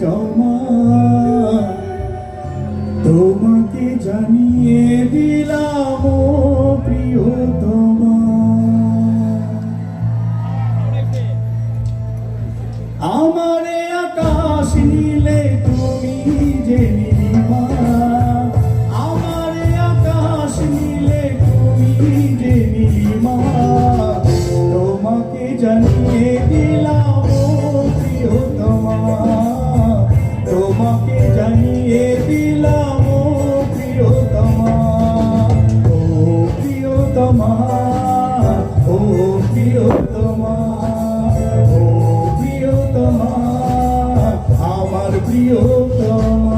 জমা। তোমাকে জানিয়ে দিলাম প্রিয় তোমা আমারে আকাশ নিলে তুমি জেনে প্রিয়তমা ও প্রিয়তমা ও প্রিয়তমা আমার যতনে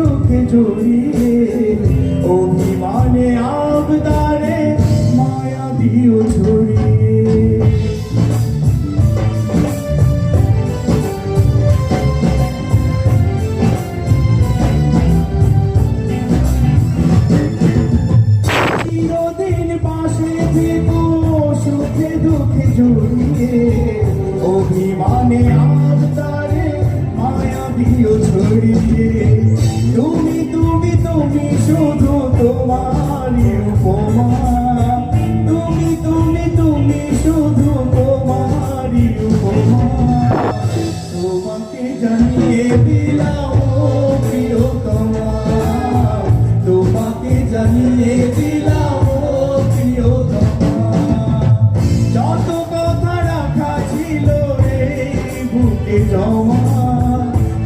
দুঃখে জড়িয়ে অভিমানে আবদারে মায়া দিও ছড়িয়ে চিরদিন সুখে অভিমানে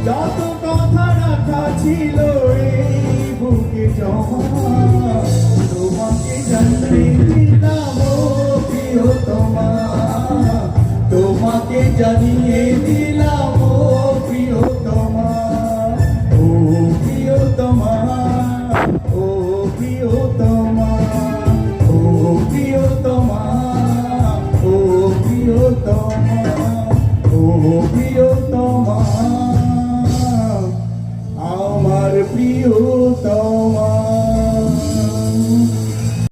যত কথা রাখা ছিল এই বুকে জমা। তোমাকে জানিয়ে দিলাম ও প্রিয়তমা। তোমাকে জানিয়ে দিলাম